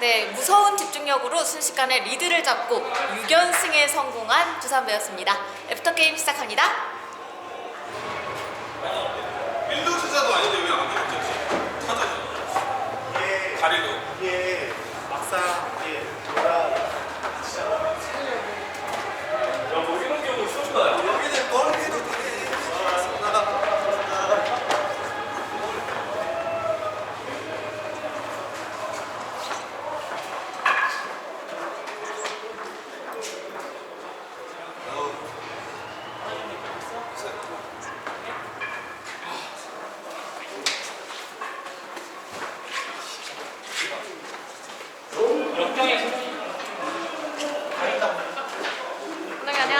네, 무서운 집중력으로 순식간에 리드를 잡고 6연승에 성공한 두산 베어스입니다. 애프터 게임 시작합니다. 일루 타자도 아닌데 왜 아무리 못했지? 타자잖아. 다리로. 이게 막상 이게 뭐라 야뭐 이런 경우 처음 야 여기는 멀리도 되게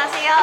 선생님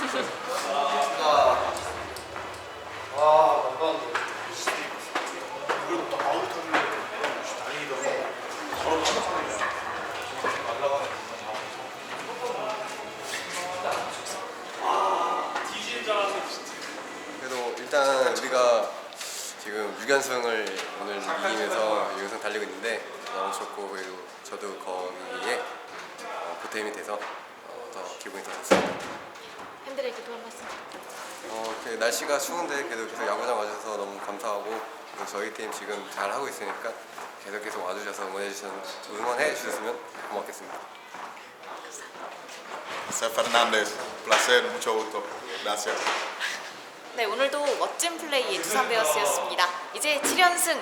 안녕하세요. 아 난감한데 그리고 또 아웃 터를 다니더니 바로 깜짝이야 날라가는 그래도 일단 우리가 지금 6연승을 오늘 이기면서 6연승 달리고 있는데 너무 좋고 그리고 저도 거기에 어, 보탬이 돼서 어, 더 기분이 더 좋습니다. 팬들에게도 한 말씀. 어, 이렇게 날씨가 추운데 계속 계속 야구장 와주셔서 너무 감사하고 저희 팀 지금 잘 하고 있으니까 계속 계속 와주셔서 응원해 주셔 응원해 주셨으면 고맙겠습니다. José Fernández, placer, mucho gusto. Gracias. 네, 오늘도 멋진 플레이의 두산 베어스였습니다. 이제 7연승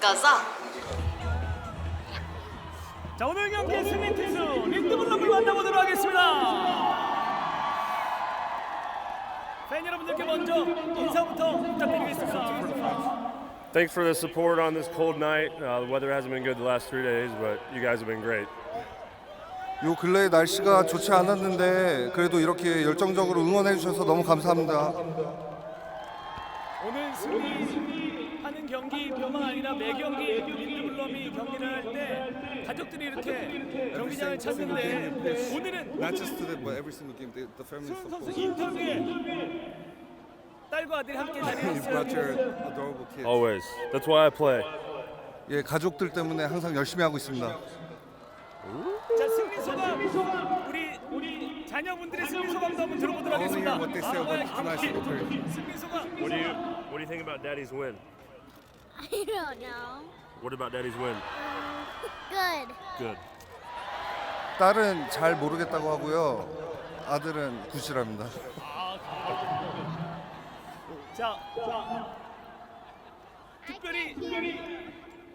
가자. 자 오늘 경기 승리 투수 린드블럼을 만나보도록 하겠습니다. 팬 여러분들께 먼저 인사부터 부탁드리겠습니다. Thanks for the support on this cold night. Uh, the weather hasn't been good the last three days, but you guys have been great. 요 근래 날씨가 좋지 않았는데 그래도 이렇게 열정적으로 응원해 주셔서 너무 감사합니다. 오늘 승리하는 경기뿐만 아니라 매 경기 린드블럼이 경기를 할 때 가족들이 이렇게 경기장을 찾는데 오늘은 Not just today, but every single game, the, the family 수훈 선수 support. 인터뷰에 딸과 아들이 함께 your 자리했어요. adorable kids. Always. That's why I play. 예, 가족들 때문에 항상 열심히 하고 있습니다. 자 승리 소감 우리 우리 자녀분들의 승리 소감도 한번 들어보도록 하겠습니다. what they say about 아, tonight's 아, victory. 승리 소감. What do you What do you think about Daddy's win? I don't know. What about Daddy's win? Good. Good. 딸은 잘 모르겠다고 하고요. 아들은 구실합니다. 자, 특별히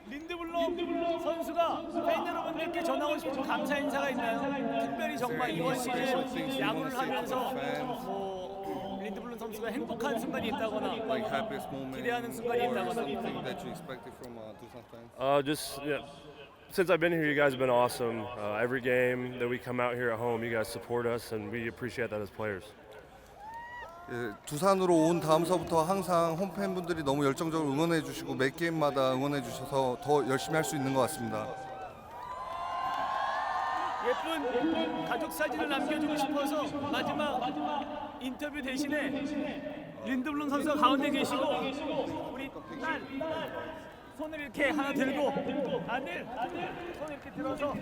린드블럼 선수가 팬 여러분들께 전하고 싶은 감사 인사가 있나요? 특별히 정말 이번 시즌 야구를 하면서 뭐 린드블럼 선수가 행복한 순간이 있다거나 Like happiest moment 기대하는 순간이 or 있다거나 something that you expected from uh, Dusan fans. Uh, just yeah, since I've been here, you guys have been awesome. Uh, every game that we come out here at home, you guys support us, and we appreciate that as players. 예, 두산으로 온 다음서부터 항상 홈팬분들이 너무 열정적으로 응원해 주시고 매 게임마다 응원해 주셔서 더 열심히 할 수 있는 것 같습니다. 예쁜 가족 사진을 남겨주고 싶어서 마지막 인터뷰 대신에 린드블럼 선수가 가운데 계시고 우리 딸 손을 이렇게 하나 들고 아들 손을 이렇게 들어서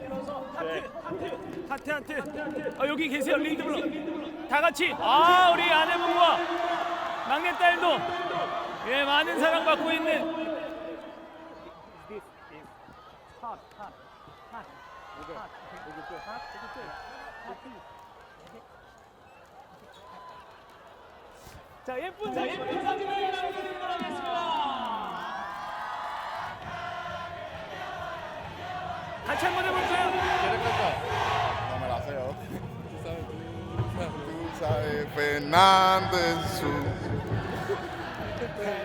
하트 하트 하트 아, 여기 계세요 린드블럼 다 같이. 아 우리 아내분과 막내딸도. 예 많은 사랑 받고 있는 자 예쁜 사진 예쁜 사진을 남겨드리도록 하겠습니다. 같이 한번 해볼까요? No me la sé yo. Tú sabes, Fernández.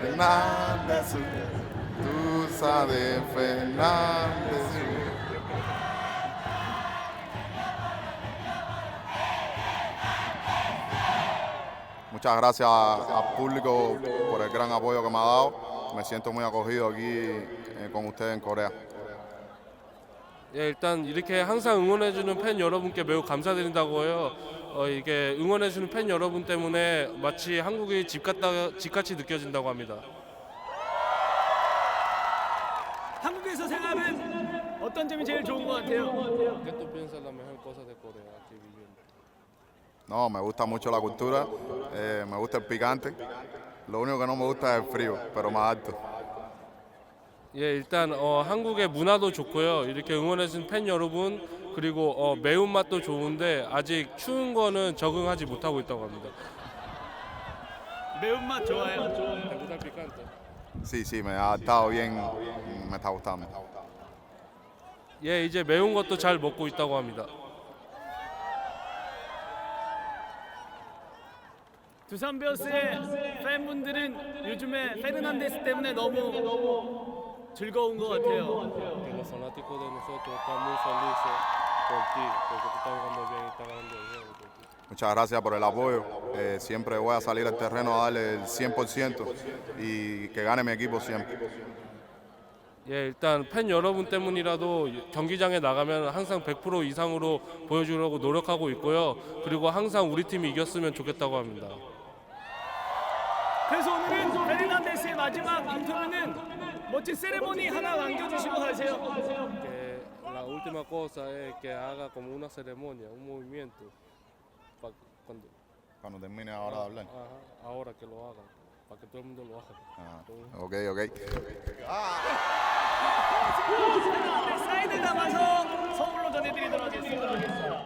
Fernández. Tú sabes, Fernández. Muchas gracias al público por el gran apoyo que me ha dado. Me siento muy acogido aquí eh, con ustedes en Corea. 예, 일단 이렇게 항상 응원해주는 팬 여러분께 매우 감사드린다고요. 어, 이게 응원해주는 팬 여러분 때문에 마치 한국이 집 같다 집같이 느껴진다고 합니다. 한국에서 생활은 어떤 점이 제일 좋은 것 같아요? No, me gusta mucho la cultura, eh, me gusta el picante. Lo único que no me gusta es el frío, pero más alto. 예, 일단 어, 한국의 문화도 좋고요. 이렇게 응원해준 팬 여러분 그리고 어, 매운맛도 좋은데 아직 추운 거는 적응하지 못하고 있다고 합니다. 매운맛 좋아요. Sí, sí, me ha adaptado bien, me está gustando. 예, 이제 매운 것도 잘 먹고 있다고 합니다. 두산 베어스의 팬분들은 요즘에 페르난데스 때문에 너무 즐거운 것 같아요. Que los fanáticos de nosotros están muy felices por ti, porque tú estás jugando bien y estás ganando el juego. por ti. Muchas gracias por el apoyo. Eh, siempre voy a salir al terreno a darle el 100% y que gane mi equipo siempre. 예, 일단 팬 여러분 때문이라도 경기장에 나가면 항상 100% 이상으로 보여주려고 노력하고 있고요. 그리고 항상 우리 팀이 이겼으면 좋겠다고 합니다. 그래서 오늘은 페르난데스의 마지막 인터뷰는 멋진 세레모니 하나 남겨주시고 가세요. Que la última cosa es que haga como una ceremonia, un movimiento, pa- cuando, Cuando termine ahora de hablar. ajá, ahora que lo hagan, para que todo el mundo lo haga. Ah, ok, ok. 사인을 담아서 선물로 전해드리도록 하겠습니다.